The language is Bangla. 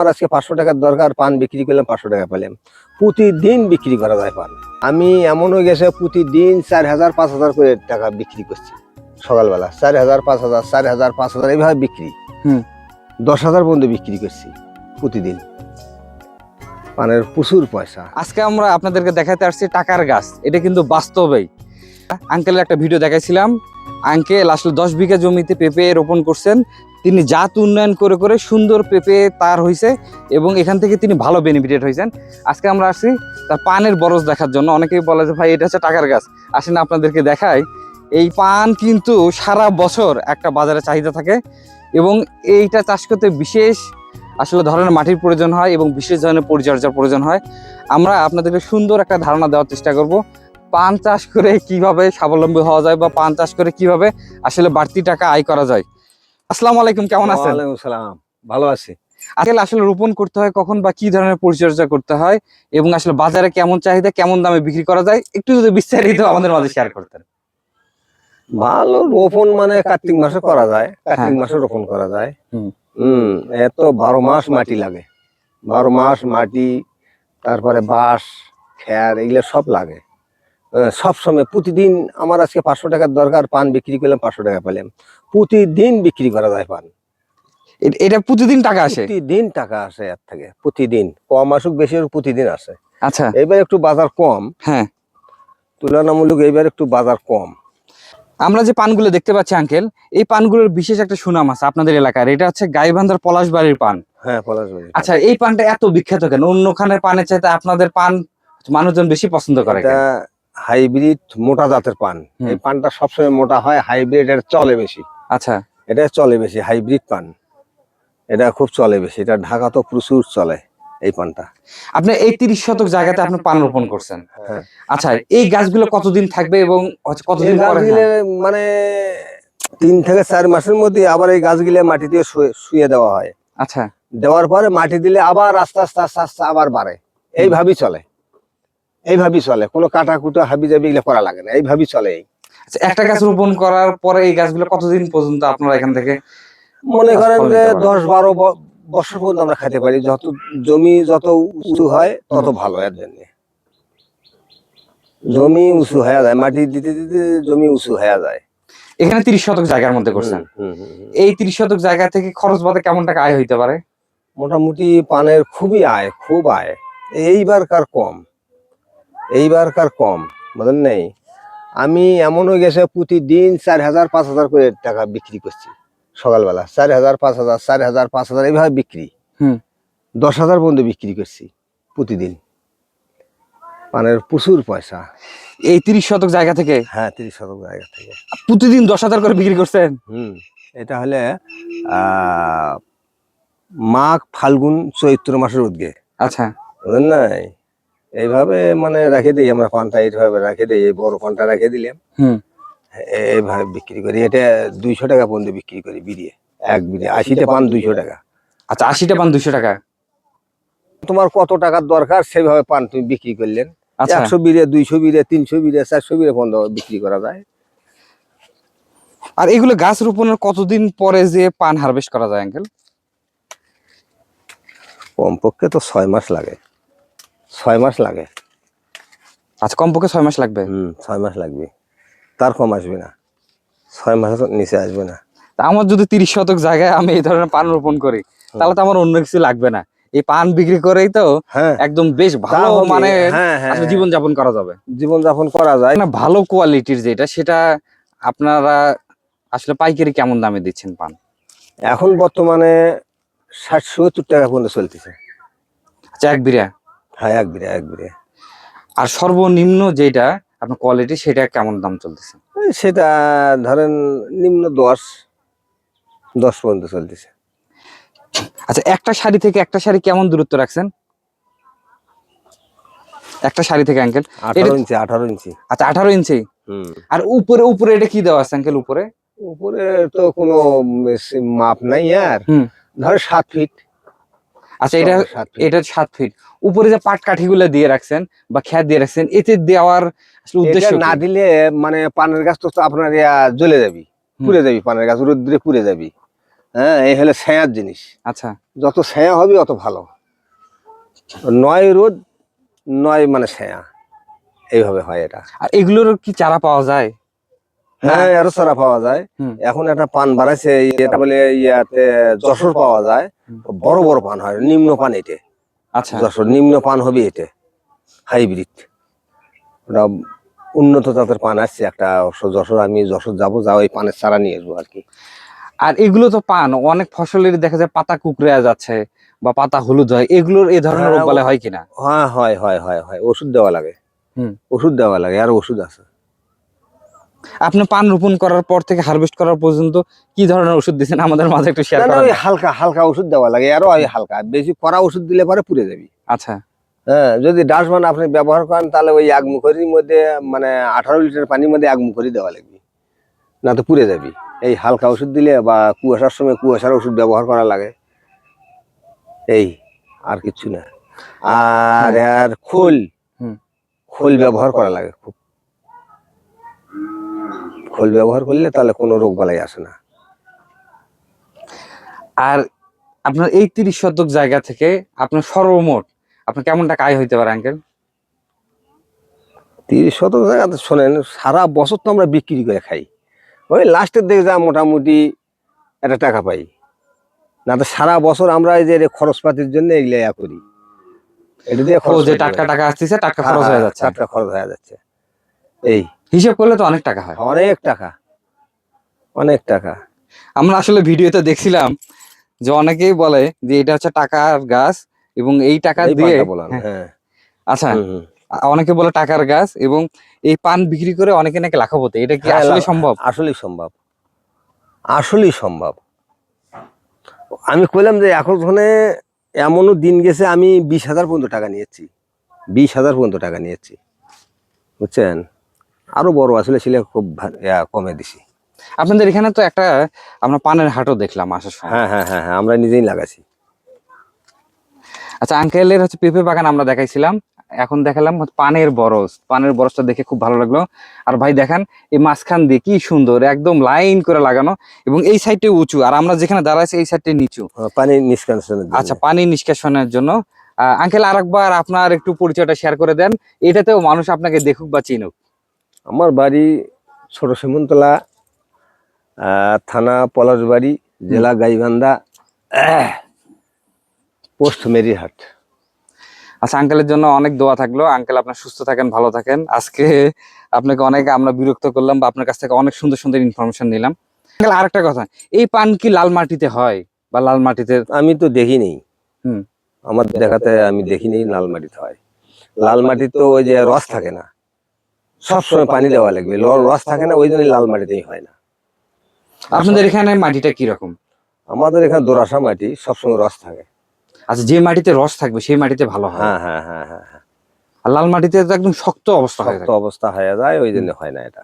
আমার আজকে পাঁচশো টাকার দরকার পান বিক্রি করলাম পাঁচশো টাকা পেলাম প্রতিদিন বিক্রি করা যায় পান। আমি এমনও গেছে প্রতিদিন চার হাজার পাঁচ হাজার করে টাকা বিক্রি করছি সকালবেলা। চার হাজার পাঁচ হাজার চার হাজার পাঁচ হাজার এইভাবে বিক্রি। হুম। দশ হাজার পর্যন্ত বিক্রি করছি প্রতিদিন। পানের প্রচুর পয়সা। আজকে আমরা আপনাদেরকে দেখাতে আসছি টাকার গাছ। এটা কিন্তু বাস্তবেই। আঙ্কেলের একটা ভিডিও দেখাইছিলাম। আঙ্কেল আসলে দশ বিঘা জমিতে পেঁপে রোপণ করছেন। তিনি জাত উন্নয়ন করে করে সুন্দর পেঁপে তার হয়েছে এবং এখান থেকে তিনি ভালো বেনিফিটেড হয়েছেন আজকে আমরা আসছি তার পানের বরজ দেখার জন্য। অনেকেই বলে যে, ভাই, এটা হচ্ছে টাকার গাছ। আসেন আপনাদেরকে দেখাই। এই পান কিন্তু সারা বছর একটা বাজারে চাহিদা থাকে এবং এইটা চাষ করতে বিশেষ আসলে ধরনের মাটির প্রয়োজন হয় এবং বিশেষ ধরনের পরিচর্যার প্রয়োজন হয়। আমরা আপনাদেরকে সুন্দর একটা ধারণা দেওয়ার চেষ্টা করব। পান চাষ করে কীভাবে স্বাবলম্বী হওয়া যায় বা পান চাষ করে কীভাবে আসলে বাড়তি টাকা আয় করা যায়। আসসালামু আলাইকুম কেমন আছেন? ওয়ালাইকুম সালাম ভালো আছি। আজকাল আসলে রোপণ করতে হয় কখন বা কি ধরনের পরিচর্যা করতে হয় এবং আসলে বাজারে কেমন চাহিদা কেমন দামে বিক্রি করা যায় একটু যদি বিস্তারিত আমাদের মাঝে শেয়ার করতেন। ভালো রোপণ মানে কার্তিক মাসে করা যায় কার্তিক মাসে রোপণ করা যায়। হুম। হম এত বারো মাস মাটি লাগে। বারো মাস মাটি তারপরে বাঁশ খ্যার এগুলো সব লাগে। আহ, সব সময় প্রতিদিন আমার আজকে পাঁচশো টাকার দরকার পান বিক্রি করলাম পাঁচশো টাকা পেলাম। প্রতিদিন বিক্রি করা যায় পান। এটা প্রতিদিন টাকা আসে? প্রতিদিন টাকা আসে এর থেকে প্রতিদিন। কম আসুক বেশি আসুক প্রতিদিন আসে। আচ্ছা। এবার একটু বাজার কম। হ্যাঁ। তুলনামূলক এবার একটু বাজার কম। আমরা যে পানগুলো দেখতে পাচ্ছি আঙ্কেল এই পানগুলোর বিশেষ একটা সুনাম আছে আপনাদের এলাকার। এটা হচ্ছে গাইবান্ধার পলাশবাড়ির পান। হ্যাঁ পলাশ পলাশবাড়ি আচ্ছা এই পানটা এত বিখ্যাত কেন? অন্য খানের পানের চাইতে আপনাদের পান মানুষজন বেশি পছন্দ করে? হাইব্রিড মোটা জাতের পান। এই পানটা সবসময় মোটা হয় হাইব্রিড এটা চলে বেশি। আচ্ছা। এটা চলে বেশি হাইব্রিড পান। এটা খুব চলে বেশি এটা ঢাকা তো প্রচুর চলে এই পানটা। আপনি এই তিরিশ শতক জায়গাতে আপনি পান রোপণ করছেন। হ্যাঁ। আচ্ছা এই গাছগুলো কতদিন থাকবে এবং কতদিন গাছগুলো মানে তিন থেকে চার মাসের মধ্যে আবার এই গাছগুলো মাটি দিয়ে শুয়ে- শুয়ে দেওয়া হয়। আচ্ছা। দেওয়ার পরে মাটি দিলে আবার আস্তে আস্তে আস্তে আস্তে আবার বাড়ে। এইভাবেই চলে। এইভাবেই চলে। কোনো কাটা কুটা হাবি জাবি এগুলো করা লাগে না। এইভাবেই চলে আচ্ছা, একটা গাছ রোপণ করার পরে এই গাছগুলো কতদিন পর্যন্ত আপনারা এখান থেকে মনে করেন যে দশ বারো বছর পর্যন্ত আমরা খেতে পারি। যত জমি যত উঁচু হয় তত ভালো এর জন্য। জমি উঁচু হয়ে যায় মাটি দিতে দিতে জমি উঁচু হয়ে যায়। এখানে তিরিশ শতক জায়গার মধ্যে করছেন। এই তিরিশ শতক জায়গা থেকে খরচ বাদে কেমন টাকা আয় হইতে পারে? মোটামুটি পানের খুবই আয় খুব আয়। এইবারকার কম? এইবারকার কম বুঝলেন নেই? আমি এমনও গেছে প্রতিদিন চার হাজার পাঁচ হাজার করে টাকা বিক্রি করছি সকালবেলা। চার হাজার পাঁচ হাজার চার হাজার পাঁচ হাজার এইভাবে বিক্রি। হুম। দশ হাজার পর্যন্ত বিক্রি করছি প্রতিদিন। পানের প্রচুর পয়সা। এই তিরিশ শতক জায়গা থেকে? হ্যাঁ তিরিশ শতক জায়গা থেকে। প্রতিদিন দশ হাজার করে বিক্রি করছেন? হুম এটা হলে আহ, মাঘ ফাল্গুন চৈত্র মাসের উদ্গে। আচ্ছা। বুঝলেন নাই? এইভাবে মানে রেখে দিই আমরা পানটা এইভাবে রেখে দিই এই বড় পানটা রেখে দিলাম। এইভাবে বিক্রি করি এটা দুইশো টাকা পর্যন্ত বিক্রি করি বিড়িয়ে এক বিড়িয়ে আশিটা পান দুইশো টাকা। আচ্ছা আশিটা পান দুশো টাকা? তোমার কত টাকার দরকার সেভাবে পান তুমি বিক্রি করলেন। আচ্ছা। একশো বিড়ে দুইশো বিড়ে তিনশো বিড়ে চারশো বিড়ে পর্যন্ত বিক্রি করা যায়। আর এগুলো গাছ রোপণের কতদিন পরে যে পান হারভেস্ট করা যায় আঙ্কেল? কমপক্ষে তো ছয় মাস লাগে। ছয় মাস লাগে। আচ্ছা কমপক্ষে ছয় মাস লাগবে? হুম ছয় মাস লাগবে। তার কম আসবে না। ছয় মাসের নিচে আসবে না। আমার যদি তিরিশ শতক জায়গায় আমি এই ধরনের পান রোপণ করি তাহলে তো আমার অন্য কিছু লাগবে না। এই পান বিক্রি করেই তো হ্যাঁ। একদম বেশ ভালো মানে হ্যাঁ হ্যাঁ জীবন যাপন করা যাবে। জীবন যাপন করা যায়। না ভালো কোয়ালিটির যেটা সেটা আপনারা আসলে পাইকারি কেমন দামে দিচ্ছেন পান? এখন বর্তমানে ষাট সত্তর টাকা পর্যন্ত চলতেছে। আচ্ছা এক বিরা হ্যাঁ এক বিড়ে এক বিড়ে আর সর্বনিম্ন যেটা আপনার কোয়ালিটি সেটা কেমন দাম চলতেছে? সেটা ধরেন নিম্ন দশ দশ পর্যন্ত চলতেছে। আচ্ছা একটা শাড়ি থেকে একটা শাড়ি কেমন দূরত্ব রাখছেন? একটা শাড়ি থেকে আঙ্কেল আঠারো ইঞ্চি আঠারো ইঞ্চি। আচ্ছা আঠারো ইঞ্চি? আর উপরে উপরে এটা কি দেওয়া আছে আঙ্কেল উপরে? উপরে তো কোনো মাপ নাই আর। ধর সাত ফিট আচ্ছা এটা এটা সাত ফিট উপরে যে পাট কাঠিগুলো দিয়ে রাখছেন বা খ্যাত দিয়ে রাখছেন এতে দেওয়ার আসলে উদ্দেশ্য না দিলে মানে পানের গাছ তো তো আপনার জ্বলে যাবি পুড়ে যাবি পানের গাছ রোদ্রে পুড়ে যাবি। হ্যাঁ এই হলো ছায়ার জিনিস। আচ্ছা। যত ছায়া হবে অত ভালো। নয় রোদ নয় মানে ছায়া। এইভাবে হয় এটা। আর এগুলোর কি চারা পাওয়া যায়? হ্যাঁ আরও চারা পাওয়া যায়। এখন একটা পান বাড়াইছে এটা বলে ইয়াতে যশোর পাওয়া যায়। বড় বড় পান হয় নিম্ন পান এটে। আচ্ছা। যশোর নিম্ন পান হবে এতে হাইব্রিড। ওটা উন্নত জাতের পান আসছে একটা যশোর আমি যশোর যাব যা ওই পানের চারা নিয়ে আসব আর কি। আর এগুলো তো পান অনেক ফসলের দেখা যায় পাতা কুকড়ে যাচ্ছে বা পাতা হলুদ হয় এগুলোর এই ধরনের হ্যাঁ, রোগ বালাই হয় কিনা? হ্যাঁ হয় হয় হয় হয়। ওষুধ দেওয়া লাগে। হুম। ওষুধ দেওয়া লাগে আর ওষুধ আছে। আপনি পান রোপণ করার পর থেকে হারভেস্ট করার পর্যন্ত কি ধরনের ওষুধ দিচ্ছেন আমাদের মাঝে একটু শেয়ার করেন। ওই হালকা হালকা ওষুধ দেওয়া লাগে। আরও ওই হালকা। বেশি কড়া ওষুধ দিলে পরে পুড়ে যাবি। আচ্ছা। হ্যাঁ যদি ডাস্টবিন আপনি ব্যবহার করেন তাহলে ওই এক মুখরির মধ্যে মানে আঠারো লিটার পানির মধ্যে এক মুখরি দেওয়া লাগবে। না তো পুড়ে যাবি। এই হালকা ওষুধ দিলে বা কুয়াশার সময় কুয়াশার ওষুধ ব্যবহার করা লাগে। এই আর কিছু না। আর আর খোল। হুম। খোল ব্যবহার করা লাগে খুব। খোল ব্যবহার করলে তাহলে কোনো রোগ বালাই আসে না। আর আপনার এই তিরিশ শতক জায়গা থেকে আপনার সর্বমোট আপনার কেমন টাকা আয় হইতে পারে আঙ্কেল তিরিশ শতক জায়গাতে শোনেন সারা বছর তো আমরা বিক্রি করে খাই। ওই লাস্টের দিকে যা মোটামুটি একটা টাকা পাই। না তো সারা বছর আমরা এই যে খরচপাতির জন্য এগুলো ইয়া করি। এটা দিয়ে খরচ যে টাটকা টাকা আসতেছে টাটকা হ্যাঁ, খরচ হয়ে হ্যাঁ, যাচ্ছে। টাটকা খরচ হয়ে যাচ্ছে। এই হিসাব করলে তো অনেক টাকা হয়। অনেক টাকা। অনেক টাকা। আমরা আসলে ভিডিওতে দেখছিলাম যে অনেকেই বলে যে এটা হচ্ছে টাকার গাছ এবং এই টাকা দিয়ে হ্যাঁ, হ্যাঁ। আচ্ছা অনেকে বলে টাকার গাছ এবং এই পান বিক্রি করে অনেকে নাকি লাখপতি। এটা কি হ্যাঁ, আসলে সম্ভব? আসলেই সম্ভব। আসলেই সম্ভব। আমি কইলাম যে এখন ওখানে এমনও দিন গেছে আমি বিশ হাজার পর্যন্ত টাকা নিয়েছি। বিশ হাজার পর্যন্ত টাকা নিয়েছি। বুঝছেন? আরও বড় আসলে ছিল খুব কমে দিছি। আপনাদের এখানে তো একটা আমরা পানের হাটও দেখলাম আসার সময়। হ্যাঁ হ্যাঁ হ্যাঁ হ্যাঁ আমরা নিজেই লাগাছি আচ্ছা আঙ্কেলের হচ্ছে পেঁপে বাগান আমরা দেখাইছিলাম। এখন দেখালাম পানের বরজ। পানের বরজটা দেখে খুব ভালো লাগল। আর ভাই দেখান এই মাঝখান দিয়ে কি সুন্দর একদম লাইন করে লাগানো এবং এই সাইডে উঁচু। আর আমরা যেখানে দাঁড়াইছি এই সাইডে নিচু। পানি নিষ্কাশনের জন্য। আচ্ছা পানি নিষ্কাশনের জন্য। আঙ্কেল আরেকবার আপনার একটু পরিচয়টা শেয়ার করে দেন। এটাতেও মানুষ আপনাকে দেখুক বা চিনুক। আমার বাড়ি ছোট সিমন্তলা থানা পলাশবাড়ি জেলা গাইবান্ধা পোস্ট মেরিহাট। আচ্ছা আঙ্কেলের জন্য অনেক দোয়া থাকল। আঙ্কেল আপনার সুস্থ থাকেন ভালো থাকেন। আজকে আপনাকে অনেক আমরা বিরক্ত করলাম বা আপনার কাছ থেকে অনেক সুন্দর সুন্দর ইনফরমেশন নিলাম। আঙ্কেল আরেকটা কথা এই পান কি লাল মাটিতে হয় বা লাল মাটিতে? আমি তো দেখিনি। হুম। আমার দেখাতে আমি দেখিনি লাল মাটিতে হয়। লাল মাটি তো ওই যে রস থাকে না। সবসময় পানি দেওয়া লাগবে। রস থাকে না ওই জন্য লাল মাটিতেই হয় না। আপনাদের এখানে মাটিটা কি রকম আমাদের এখানে দোরাসা মাটি সবসময় রস থাকে। আচ্ছা যে মাটিতে রস থাকবে সেই মাটিতে ভালো হয়। হ্যাঁ হ্যাঁ হ্যাঁ হ্যাঁ হ্যাঁ। আর লাল মাটিতে তো একদম শক্ত অবস্থা শক্ত অবস্থা হয়ে যায় ওই জন্য হয় না এটা।